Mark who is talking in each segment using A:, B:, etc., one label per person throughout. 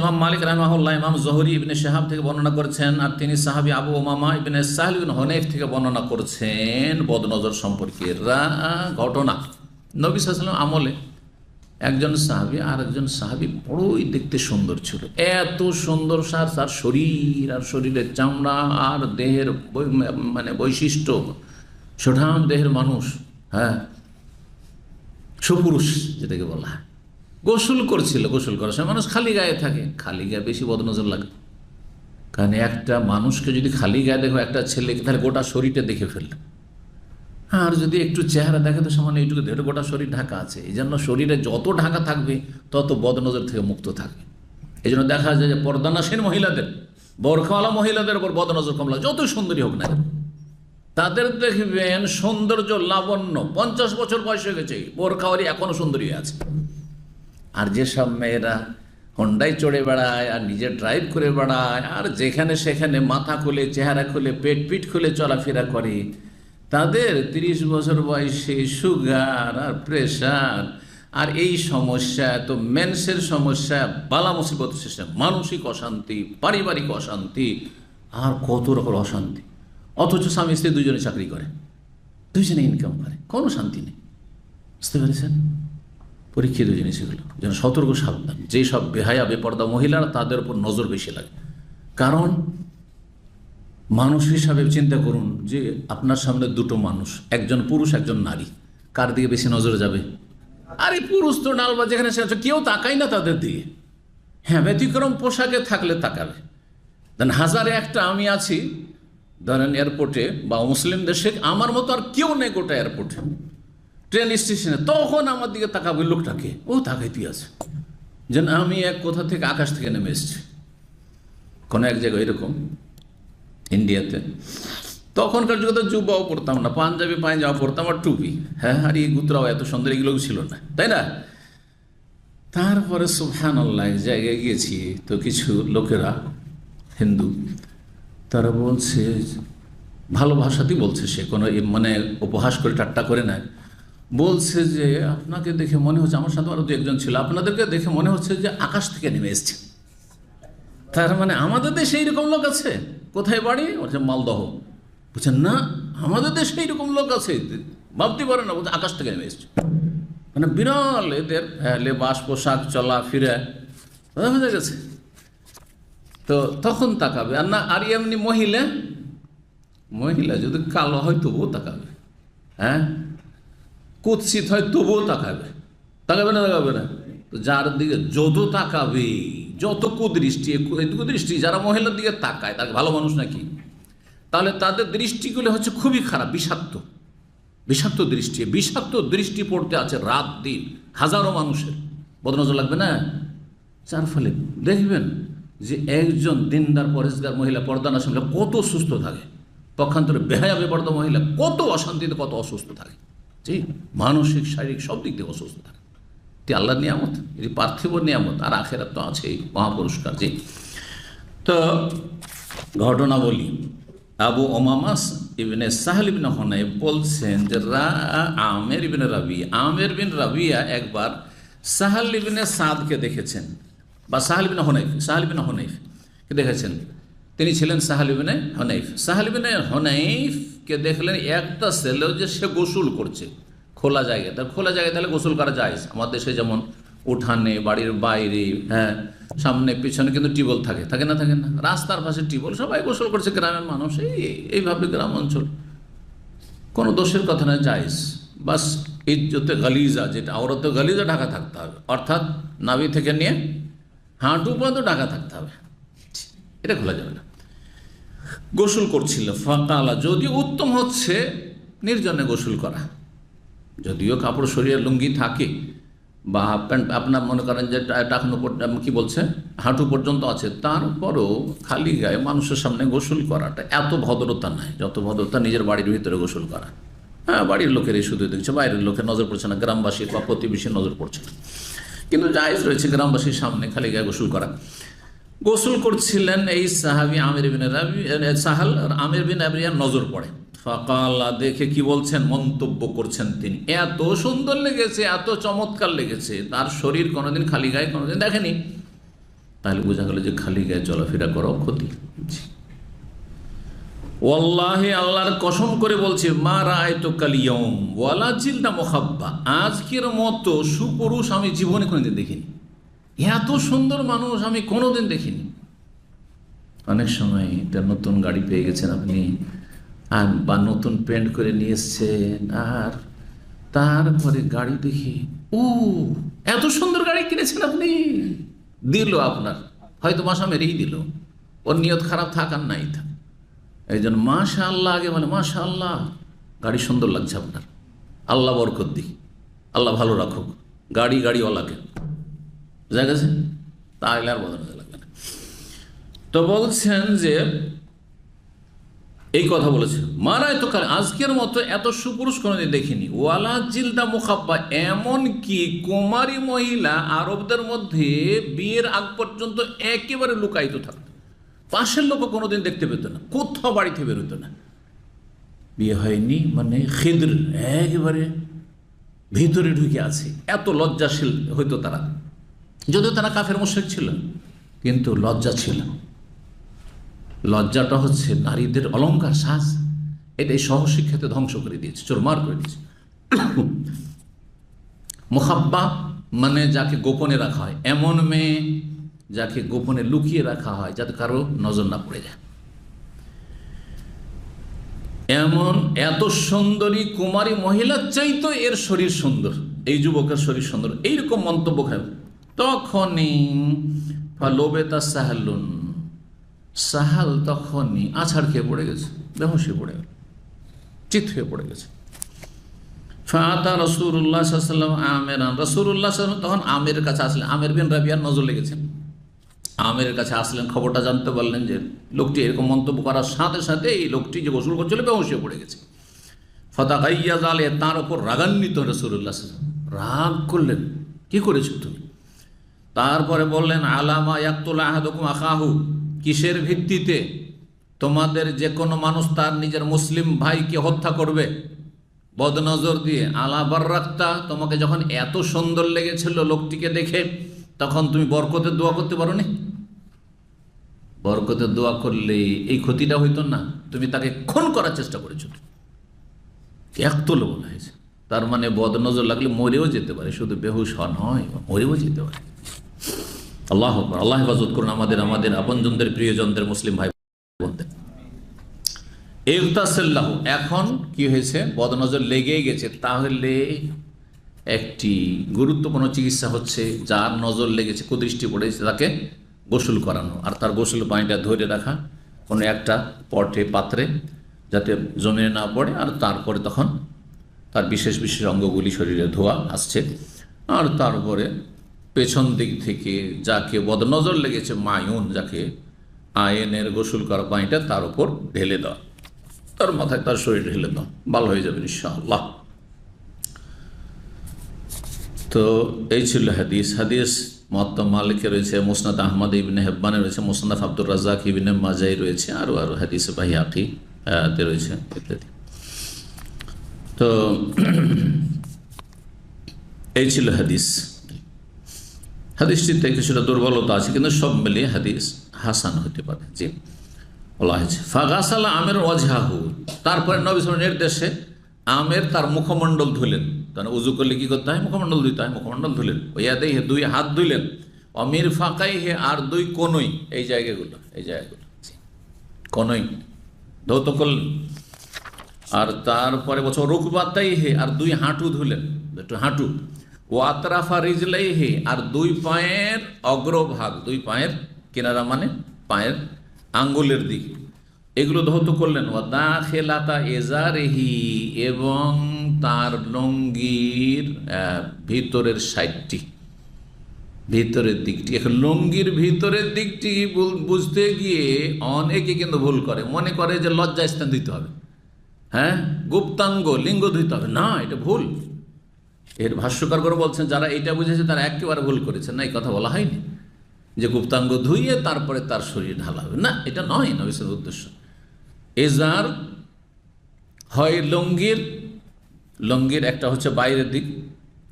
A: ইমাম মালিক রহমাহুল্লাহ, ইমাম জহরি ইবনে শাহাব থেকে বর্ণনা করেছেন, আর তিনি সাহাবি আবু ওমামা ইবনে সাহল ইবিন হনেফ থেকে বর্ণনা করেছেন বদনজর সম্পর্কে। ঘটনা। নবী সাল্লাম আমলে একজন সাহাবি আর একজন সাহাবি বড়ই দেখতে সুন্দর ছিল। এত সুন্দর সার তার শরীর, আর শরীরের চামড়া, আর দেহের মানে বৈশিষ্ট্য। সুঠাম দেহের মানুষ হ্যাঁ? সুপুরুষ, যেটাকে বলা হয়। গোসল করছিল, গোসল করার সময় মানুষ খালি গায়ে থাকে। খালি গায়ে বেশি বদনজর লাগে। কারণ একটা মানুষকে যদি খালি গায়ে দেখো, একটা ছেলেকে তাহলে গোটা শরীরটা দেখে ফেলল। আর যদি একটু চেহারা দেখে, তো সামান্য এইটুকু দেখে গোটা শরীর ঢাকা আছে। এই জন্য শরীরে যত ঢাকা থাকবে, তত বদনজর থেকে মুক্ত থাকবে এই জন্য দেখা যায় যে পর্দানাসীন মহিলাদের, বরখাওয়ালা মহিলাদের উপর বদনজর কমলা যত সুন্দরী হোক না। তাদের দেখবেন সৌন্দর্য লাবণ্য, পঞ্চাশ বছর বয়স হয়ে গেছে বোরখাওয়ারি এখনও সুন্দরী আছে। আর যেসব মেয়েরা হন্ডায় চড়ে বেড়ায়, আর নিজে ড্রাইভ করে বেড়ায়, আর যেখানে সেখানে মাথা খুলে, চেহারা খুলে, পেট পিট খুলে চলাফেরা করে, তাদের তিরিশ বছর বয়সে সুগার আর প্রেশার আর এই সমস্যা, তো মেন্সের সমস্যা, বালা মুসিবত শেষে মানসিক অশান্তি, পারিবারিক অশান্তি, আর কত রকম অশান্তি। অথচ স্বামী স্ত্রী দুজনে চাকরি করে, দুজনে ইনকাম করে, কোনো শান্তি নেই। বুঝতে পেরেছেন? পরীক্ষিত জিনিস এগুলো। যেন সতর্ক সাবধান। যেই সব বেহায়া, বেপর্দা মহিলারা, তাদের উপর নজর বেশি লাগে। কারণ মানুষ হিসাবে চিন্তা করুন যে আপনার সামনে দুটো মানুষ, একজন পুরুষ, একজন নারী। কার দিকে বেশি নজর যাবে? আরে পুরুষ তো নালবা যেখানে সে কেউ তাকাই না তাদের দিকে। হ্যাঁ ব্যতিক্রম পোশাকে থাকলে তাকাবে। দেন হাজারে একটা আমি আছি, ধরেন এয়ারপোর্টে বা মুসলিম দেশে, আমার মতো আর কেউ নেই গোটা এয়ারপোর্টে ট্রেন স্টেশনে তখন আমার দিকে তাকাবে লোকটাকে ও তাকাইতে আছে। যেন আমি এক কোথা থেকে আকাশ থেকে নেমে এসেছি। কোনো এক জায়গায় এরকম ইন্ডিয়াতে তখনকার যুগে তো জুব্বাও পড়তাম না, পাঞ্জাবি পাঞ্জাবা পড়তাম আর টুপি। হ্যাঁ আর এই গুতরাও এত সুন্দর এগুলো ছিল না, তাই না? তারপরে সুফহান আল্লাহ জায়গায় গিয়েছি, তো কিছু লোকেরা, হিন্দু, তারা বলছে, ভালো ভাষাতেই বলছে সে, কোনো মানে উপহাস করে ঠাট্টা করে না বলছে যে, আপনাকে দেখে মনে হচ্ছে আমার সাথে আরও দু একজন ছিল। আপনাদেরকে দেখে মনে হচ্ছে যে আকাশ থেকে নেমে এসছে। তার মানে আমাদের দেশে এইরকম লোক আছে? কোথায় বাড়ি? বলছে, মালদহ। বলছেন না, আমাদের দেশে এইরকম লোক আছে। ভাবতে পারে না, বলছে, আকাশ থেকে নেমে এসছে। মানে বিরল এদের লেবাস পোশাক চলা, ফিরে। বোঝা গেছে? তো তখন তাকাবে। আর না, আর এমনি মহিলা? মহিলা যদি কালো হয়, তবুও তাকাবে। হ্যাঁ? কুৎসিত হয়, তবুও তাকাবে। তাকাবে না তাকাবে না? তো যার দিকে যত তাকাবে, যত কুদৃষ্টি এই কুদৃষ্টি যারা মহিলার দিকে তাকায়, তাকে ভালো মানুষ নাকি? তাহলে তাদের দৃষ্টিগুলো হচ্ছে খুবই খারাপ, বিষাক্ত। বিষাক্ত দৃষ্টি বিষাক্ত দৃষ্টি পড়তে আছে রাত দিন, হাজারো মানুষের। বদনজর লাগবে না? যার ফলে দেখবেন যে একজন দিনদার পরেশগার মহিলা পর্দা না কত সুস্থ থাকে। পক্ষান্তরে বেহায়া বেপর্দা মহিলা কত অশান্তিতে, কত অসুস্থ থাকে। জি, মানসিক, শারীরিক সব দিক থেকে অসুস্থ থাকে এটি আল্লাহর নিয়ামত, এটি পার্থিব নিয়ামত, আর আখেরাত তো আছেই, মহাপুরস্কার, জি। তো ঘটনা বলি আবু ওমামাস ইবনে সাহেল ইবিন হনাই বলছেন যে, রা, আমের ইবিন রাবি, আমের বিন রাবিয়া একবার সাহাল ইবিনে সাদকে দেখেছেন, বা সাহাল ইবিন হনাইফ, সাহাল ইবিন হনাইফকে দেখেছেন। তিনি ছিলেন সাহাল ইবিনে হনাইফ। সাহাল ইবিনে হনাইফকে দেখলেন, একটা ছেলেও যে সে গোসল করছে। খোলা জায়গায়। তার খোলা জায়গায় তাহলে গোসল করা যায়। আমাদের দেশে যেমন উঠানে, বাড়ির বাইরে হ্যাঁ সামনে, পিছনে কিন্তু টিবল থাকে। থাকে না থাকে না? রাস্তার পাশে টিবল সবাই গোসল করছে, গ্রামের মানুষ। এই এইভাবে গ্রাম অঞ্চল। কোনো দোষের কথা না যাইস বাস ইজ্জতে গালিজা যেটা আওরতে গালিজা ঢাকা থাকতে হবে। অর্থাৎ নাভি থেকে নিয়ে হাঁটু পর্যন্ত ঢাকা থাকতে হবে। এটা খোলা যাবে না। গোসল করছিল। ফাঁকালা, যদিও উত্তম হচ্ছে নির্জনে গোসল করা। যদিও কাপড় সরিয়ে লুঙ্গি থাকে, বা হাফ প্যান্ট, আপনার মনে করেন যে টাকনো কি বলছে? হাঁটু পর্যন্ত আছে, তারপরও খালি গায়ে মানুষের সামনে গোসল করাটা, এত ভদ্রতা নাই, যত ভদ্রতা নিজের বাড়ির ভিতরে গোসল করা। হ্যাঁ বাড়ির লোকেরই শুধু দেখছে, বাইরের লোকের নজর পড়ছে না, গ্রামবাসীর বা প্রতিবেশীর নজর পড়ছে না। কিন্তু জায়েজ রয়েছে, গ্রামবাসীর সামনে খালি গায়ে গোসল করা। গোসল করছিলেন এই সাহাবি আমির বিন সাহাল আমির বিন আবরিয়ার নজর পড়ে। ফাকাল্লা দেখে কি বলছেন? মন্তব্য করছেন তিনি। এত সুন্দর লেগেছে, এত চমৎকার লেগেছে, তার শরীর কোনোদিন খালি গায়ে, কোনোদিন দেখেনি। তাহলে বোঝা গেল যে খালি গায়ে চলাফেরা করাও ক্ষতি। জি। ওয়াল্লাহি, আল্লাহর কসম করে বলছে, মা রায় তো কালিয়ম ওয়ালা জিলদা মোহাব্বা আজকের মতো সুপুরুষ আমি জীবনে কোনোদিন দেখিনি। এত সুন্দর মানুষ আমি কোনোদিন দেখিনি। অনেক সময় একটা নতুন গাড়ি পেয়ে গেছেন আপনি, আর বা নতুন পেন্ট করে নিয়ে এসছেন, আর তারপরে গাড়ি দেখি, ও, এত সুন্দর গাড়ি কিনেছেন আপনি। দিল আপনার, হয়তো মাসা মেরেই দিল। ওর নিয়ত খারাপ থাকার নাই থাক। এই জন্য মাশা আল্লাহ আগে বলে মাশা আল্লাহ গাড়ি সুন্দর লাগছে আপনার। আল্লাহ বরকত দি আল্লাহ ভালো রাখুক। গাড়ি গাড়িওয়ালাকে। বুঝা গেছে তাহলে আর বদলাতে লাগবে না। তো বলছেন যে, এই কথা বলেছে মারায় তো কাল আজকের মতো এত সুপুরুষ কোনোদিন দেখিনি। ওয়ালা জিলদা মুখাব্বা, এমন কি কুমারী মহিলা আরবদের মধ্যে বিয়ের আগ পর্যন্ত একেবারে লুকায়িত থাকত। পাশের লোকও কোনোদিন দেখতে পেত না, কোথাও বাড়িতে বেরোতো না। বিয়ে হয়নি মানে খিদ্র একেবারে ভিতরে ঢুকে আছে। এত লজ্জাশীল হইতো তারা। যদিও তারা কাফের মুশ্রিক ছিল কিন্তু লজ্জা ছিল। লজ্জাটা হচ্ছে নারীদের অলংকার সাজ এটাই সহশিক্ষাতে ধ্বংস করে দিয়েছে চোরমার করে দিয়েছে। মোহাব্বা মানে যাকে গোপনে রাখা হয়, এমন মেয়ে যাকে গোপনে লুকিয়ে রাখা হয়, যাতে কারও নজর না পড়ে যায়। এমন এত সুন্দরী কুমারী মহিলার চাইতো এর শরীর সুন্দর, এই যুবকের শরীর সুন্দর, এইরকম মন্তব্য খায়। তখনই লোবে তা সাহালুন সাহাল তখনই আছাড় খেয়ে পড়ে গেছে বেহসে পড়ে গেল, চিত হয়ে পড়ে গেছে। ফাতা রসুল্লাহ সাল্লাম আমের রসুল্লাহ তখন আমের কাছে আসলেন, আমের বিন রাবিয়ার নজর লেগেছে। আমের কাছে আসলেন, খবরটা জানতে পারলেন যে লোকটি এরকম মন্তব্য করার সাথে সাথে এই লোকটি যে গোসল করছিল বেহসে পড়ে গেছে। ফতা গাইয়া জালে তার ওপর রাগান্বিত রসুল্লাহ রাগ করলেন, কি করেছ তুমি? তারপরে বললেন, আলামা ইয়াকুল আহাদুকুম আকাহু কিসের ভিত্তিতে? তোমাদের যে কোনো মানুষ তার নিজের মুসলিম ভাইকে হত্যা করবে। বদনজর দিয়ে আলাবার রাখতা তোমাকে যখন এত সুন্দর লেগেছিল লোকটিকে দেখে, তখন তুমি বরকতের দোয়া করতে পারো নি বরকতের দোয়া করলে এই ক্ষতিটা হইতো না। তুমি তাকে খুন করার চেষ্টা করেছ। একতল বলা হয়েছে। তার মানে বদনজর লাগলে মরেও যেতে পারে। শুধু বেহুশ নয় মরেও যেতে পারে। আল্লাহ আল্লাহ হেফাজত করুন আমাদের আমাদের আপনজনদের, প্রিয়জনদের, মুসলিম ভাই বোনদের। এখন কি হয়েছে? বদনজর লেগেই গেছে। তাহলে একটি গুরুত্বপূর্ণ চিকিৎসা হচ্ছে, যার নজর লেগেছে, কুদৃষ্টি পড়েছে তাকে গোসল করানো। আর তার গোসল পানিটা ধরে রাখা, কোনো একটা পটে, পাত্রে, যাতে জমিয়ে না পড়ে, আর তারপরে তখন তার বিশেষ বিশেষ অঙ্গগুলি শরীরে ধোয়া আসছে। আর তারপরে পেছন দিক থেকে যাকে বদনজর লেগেছে মায়ুন, যাকে আয়নের গোসল করা পানিটা তার উপর ঢেলে দেওয়া তার মাথায় তার শরীর ঢেলে দাও। ভালো হয়ে যাবে ইনশাআল্লাহ। তো এই ছিল হাদিস। হাদিস মহাত্মা মালিকে রয়েছে, মুসনাদ আহমদ ইবিনে হেব্বানে রয়েছে, মুসনাদ আব্দুর রাজাক ইবিনে মাজাই রয়েছে, আরও আরও হাদিস আকি তে রয়েছে, ইত্যাদি। তো এই ছিল হাদিস। হাদিসটিতে কিছুটা দুর্বলতা আছে, কিন্তু সব মিলিয়ে হাদিস হাসান হতে পারে। জি। বলা হয়েছে ফাগাসালা আমের ওয়াজহাহু। তারপরে নবী নির্দেশে আমের তার মুখমণ্ডল ধুলেন। কারণ উজু করলে কি করতে হয়? মুখমণ্ডল ধুইতে হয়, মুখমণ্ডল ধুলেন। ওইয়াদেই হে দুই হাত ধুলেন অমির ফাঁকাই হে আর দুই কোনই এই জায়গাগুলো এই জায়গাগুলো। কোনই ধৌত করলেন। আর তারপরে বছর রুকবাতাই হে আর দুই হাঁটু ধুলেন। একটু হাঁটু। ও আতরাফা রিজলাই হে আর দুই পায়ের অগ্রভাগ, দুই পায়ের কিনারা মানে পায়ের আঙ্গুলের দিক। এগুলো ধৌত করলেন ও দা খেলাতা এজারেহি এবং তার লঙ্গির ভিতরের সাইডটি, ভিতরের দিকটি। এখন লুঙ্গির ভিতরের দিকটি বুঝতে গিয়ে অনেকে কিন্তু ভুল করে। মনে করে যে লজ্জা স্থান দিতে হবে। হ্যাঁ? গুপ্তাঙ্গ, লিঙ্গ দিতে হবে। না, এটা ভুল। এর ভাষ্যকার করে বলছেন, যারা এটা বুঝেছে তারা একেবারে ভুল করেছে না, এই কথা বলা হয়নি। যে গুপ্তাঙ্গ ধুইয়ে তারপরে তার শরীর ঢালা হবে। না, এটা নয় নবিসের উদ্দেশ্য। এজার, হয় লঙ্গির লঙ্গির একটা হচ্ছে বাইরের দিক,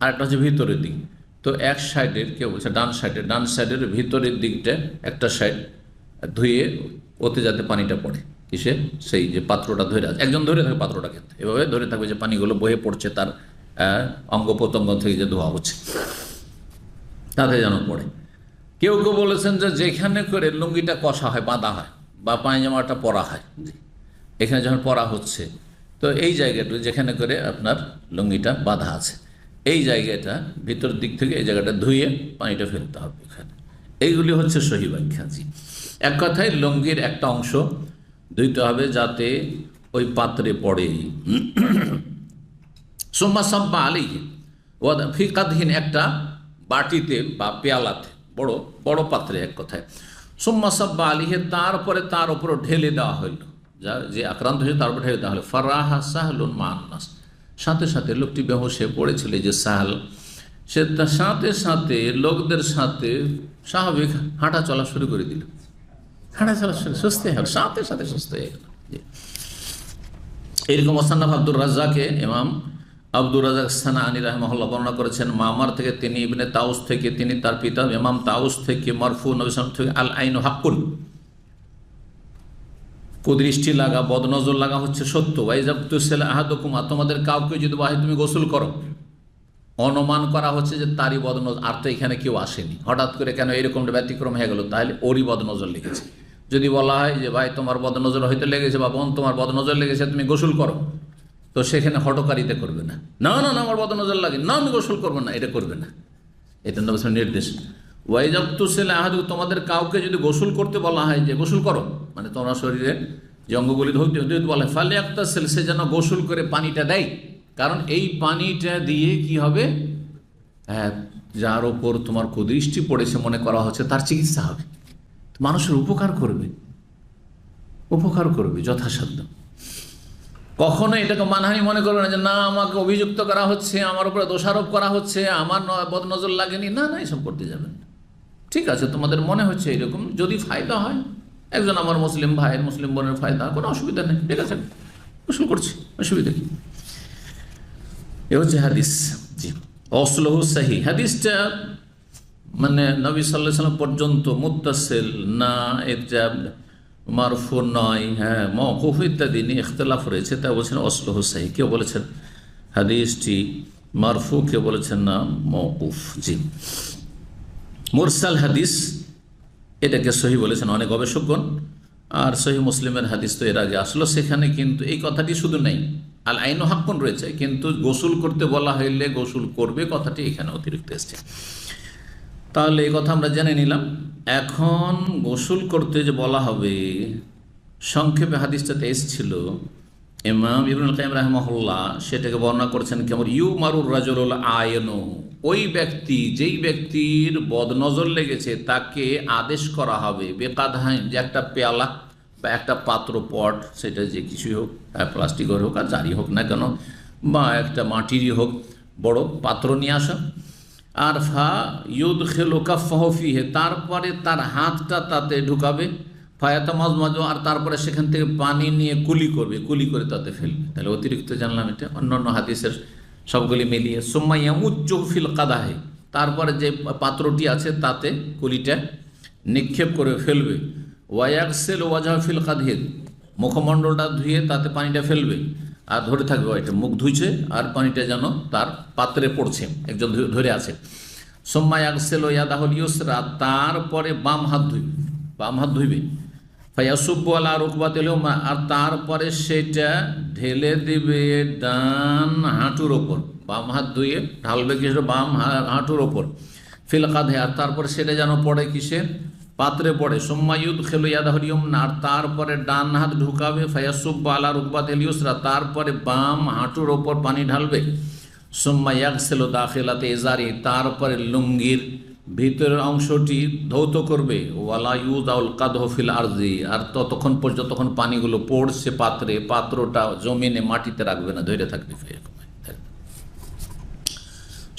A: আর একটা হচ্ছে ভিতরের দিক। তো এক সাইডের, কেউ বলছে ডান সাইডের ডান সাইডের ভিতরের দিকটা একটা সাইড ধুয়ে ওতে যাতে পানিটা পড়ে। কিসে? সেই যে পাত্রটা ধরে আছে। একজন ধরে থাকে পাত্রটাকে এভাবে ধরে থাকবে যে পানিগুলো বয়ে পড়ছে তার অঙ্গ প্রত্যঙ্গ থেকে যে ধোয়া হচ্ছে, তাতে যেন পড়ে। কেউ কেউ বলেছেন যে যেখানে করে লুঙ্গিটা কষা হয়, বাঁধা হয়, বা পায়জামাটা পরা হয় এখানে যখন পরা হচ্ছে, তো এই জায়গাটা যেখানে করে আপনার লুঙ্গিটা বাঁধা আছে, এই জায়গাটা ভিতর দিক থেকে এই জায়গাটা ধুয়ে পানিটা ফেলতে হবে এখানে। এইগুলি হচ্ছে সহি ব্যাখ্যা, জি। এক কথায় লুঙ্গির একটা অংশ ধুইতে হবে যাতে ওই পাত্রে পড়ে সোম্মা সাব্বা আলিহি ও একটা বাটিতে বা পেয়ালাতে, বড় বড় পাত্রে এক কথায়। সোম্মা সাব্বা আলিহে তারপরে তার উপর ঢেলে দেওয়া হইল। যা, যে আক্রান্ত হয়েছে তার উপর ঢেলে দেওয়া হলো। ফারাহা সাহলুন মান্নাস সাথে সাথে লোকটি বেহসে পড়েছিল যে সাহাল। সে তার সাথে সাথে লোকদের সাথে স্বাভাবিক হাঁটা চলা শুরু করে দিল। হাঁটা চলা শুরু, সুস্থ হয়ে সাথে সাথে সুস্থ হয়ে গেল। এরকম ওসান্নাফ আব্দুর রাজ্জাকে ইমাম আব্দুর রাজাক সানানি রহমহল্লা বর্ণনা করেছেন, মামার থেকে তিনি ইবনে তাউস থেকে, তিনি তার পিতা ইমাম তাউস থেকে, মরফু নবিসাম থেকে আল আইন হাক্কুল কুদৃষ্টি লাগা, বদনজর লাগা হচ্ছে সত্য। ওয়াইজাবতুসেল আহাদকুমা তোমাদের কাউকে যদি বাহে তুমি গোসল করো। অনুমান করা হচ্ছে যে তারই বদনজর আর তো এখানে কেউ আসেনি। হঠাৎ করে কেন এরকম ব্যতিক্রম হয়ে গেল? তাহলে ওরই বদনজর লেগেছে। যদি বলা হয় যে, ভাই, তোমার বদনজর হয়তো লেগেছে বা বোন, তোমার বদনজর লেগেছে, তুমি গোসল করো। তো সেখানে হটকারিতে করবে না। না না না, আমার বদনজর লাগে। না, আমি গোসল করব না, এটা করবে না। এটা নবসের নির্দেশ। ওয়াইজাবতুসেল আহাদু তোমাদের কাউকে যদি গোসল করতে বলা হয় যে গোসল করো মানে তোমরা শরীরে যে অঙ্গগুলি হতে বলা ফালে একটা সেল সে যেন গোসল করে পানিটা দেয়। কারণ এই পানিটা দিয়ে কি হবে? হ্যাঁ যার ওপর তোমার কুদৃষ্টি পড়েছে মনে করা হচ্ছে, তার চিকিৎসা হবে। মানুষের উপকার করবে। উপকার করবে, যথাসাধ্য। কখনো এটাকে মানহানি মনে করবে না যে, না, আমাকে অভিযুক্ত করা হচ্ছে, আমার উপরে দোষারোপ করা হচ্ছে, আমার বদনজর লাগেনি। না না, এসব করতে যাবেন। ঠিক আছে, তোমাদের মনে হচ্ছে এরকম। যদি ফায়দা হয়, একজন আমার মুসলিম ভাইয়ের, মুসলিম বোনের ফায়দা, কোনো অসুবিধা নেই। ঠিক আছে, গোসল করছি, অসুবিধা কি? এ হচ্ছে হাদিস। জি, অসলহু সাহি। হাদিসটা মানে নবী সাল্লাহ সাল্লাম পর্যন্ত মুত্তাসিল না এটা মারফু নয় হ্যাঁ মকুফ ইত্যাদি নিয়ে ইখতলাফ রয়েছে। তা বলছেন অসলহু সাহি কেউ বলেছেন হাদিসটি মারফু, কেউ বলেছেন না মকুফ জি। মুরসাল হাদিস, এটাকে সহি বলেছেন অনেক গবেষকগণ। আর সহি মুসলিমের হাদিস তো এর আগে আসলো, সেখানে কিন্তু এই কথাটি শুধু নেই। আল আইন হাক্কন রয়েছে, কিন্তু গোসল করতে বলা হইলে গোসল করবে, কথাটি এখানে অতিরিক্ত এসছে। তাহলে এই কথা আমরা জেনে নিলাম। এখন গোসল করতে যে বলা হবে, সংক্ষেপে হাদিসটাতে এসছিল। ইমাম ইবনুল কাইম রাহমহল্লা সেটাকে বর্ণনা করেছেন কেমন ইউ মারুর রাজুল আয়ন ওই ব্যক্তি, যেই ব্যক্তির বদনজর লেগেছে, তাকে আদেশ করা হবে বেকাধাইন যে একটা পেয়ালা বা একটা পাত্র পট, সেটা যে কিছুই হোক প্লাস্টিকের হোক আর যারই হোক না কেন, বা একটা মাটিরই হোক, বড় পাত্র নিয়ে আসা। আর ফা ইউদ খেলোকা ফহফিহে তারপরে তার হাতটা তাতে ঢুকাবে ফায়াতা মাজ মাজো আর তারপরে সেখান থেকে পানি নিয়ে কুলি করবে, কুলি করে তাতে ফেলবে। তাহলে অতিরিক্ত জানলাম এটা, অন্যান্য হাদিসের সবগুলি মিলিয়ে। সোম্মাইয়া উচ্চ ফিল কাদাহে, তারপরে যে পাত্রটি আছে তাতে কুলিটা নিক্ষেপ করে ফেলবে। ওয়াইয়াকসেল ওয়াজাহফিল কাদহিদ মুখমণ্ডলটা ধুয়ে তাতে পানিটা ফেলবে। আর ধরে থাকবে ওইটা মুখ ধুইছে, আর পানিটা যেন তার পাত্রে পড়ছে, একজন ধরে- আছে। সোম্মা ইয়াকসেল ইয়াদাহুল ইউসরা, তারপরে বাম হাত ধুইবে বাম হাত ধুইবে। ফায়াসুব্বু আলা রুকবাতিল আর তারপরে সেটা ঢেলে দিবে ডান হাঁটুর ওপর। বাম হাত ধুয়ে ঢালবে কিসের? বাম হাঁটুর ওপর। ফিল কাঁধে আর তারপরে সেটা যেন পড়ে কিসে পাত্রে পড়ে সোম্মায়ুদ খেলো ইয়াদাহরিয়ম আর তারপরে ডান হাত ঢুকাবে, ফায়াসুব্বা আলা রুকবাত ইউসরা তারপরে বাম হাঁটুর ওপর পানি ঢালবে, সোম্মা ইয়াকসেল দাখিলাতে এজারি তারপরে লুঙ্গির ভিতরের অংশটি ধৌত করবে, ওয়ালা ইউদ আউল কাদহফিল আরজি আর ততক্ষণ পর্যন্ত পানিগুলো পড়ছে পাত্রে, পাত্রটা জমিনে, মাটিতে রাখবে না, ধরে থাকবে এরকম।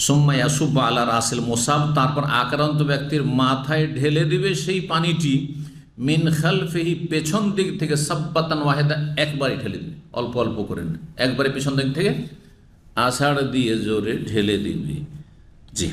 A: সোম্মাইয়া সুব্বা আল্লাহ রাসেল মোসাব, তারপর আক্রান্ত ব্যক্তির মাথায় ঢেলে দিবে সেই পানিটি, মিন খালফেহি পেছন দিক থেকে সাব্বাতান ওয়াহেদা, একবারই ঢেলে দিবে, অল্প অল্প করে নেবে, একবারে পেছন দিক থেকে আষাঢ় দিয়ে জোরে ঢেলে দিবে। জি।